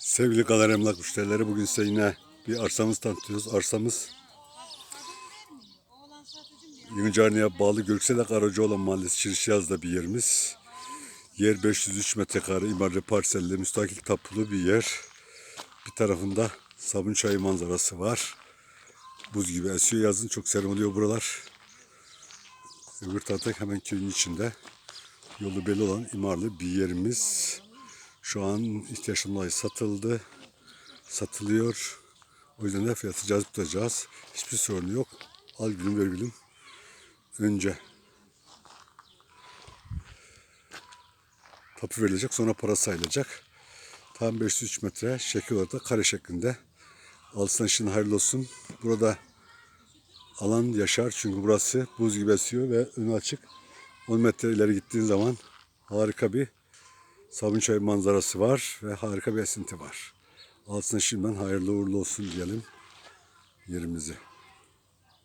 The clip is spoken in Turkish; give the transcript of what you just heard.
Sevgili Kalar Emlak müşterileri bugün size yine bir arsamız tanıtıyoruz. Arsamız Yenicarni'ye bağlı Göksele Karacaoğlan Mahallesi Çirşiyaz'da bir yerimiz. Yer 503 metrekare imarlı parselli müstakil tapulu bir yer. Bir tarafında sabun çayı manzarası var. Buz gibi esiyor yazın çok serin oluyor buralar. Öbür tarafta hemen köyün içinde yolu belli olan imarlı bir yerimiz. Şu an ihtiyaçtan dolayı satıldı. Satılıyor. O yüzden de fiyatı cazip tutacağız. Hiçbir sorun yok. Al gülüm ver gülüm. Önce tapu verilecek sonra para sayılacak. Tam 503 metre şekil olarak da kare şeklinde. Alsın işin hayırlı olsun. Burada alan yaşar çünkü burası buz gibi esiyor ve önü açık. 10 metre ileri gittiğin zaman harika bir Sabunçay manzarası var ve harika bir esinti var. Altına şimdiden hayırlı uğurlu olsun diyelim yerimizi.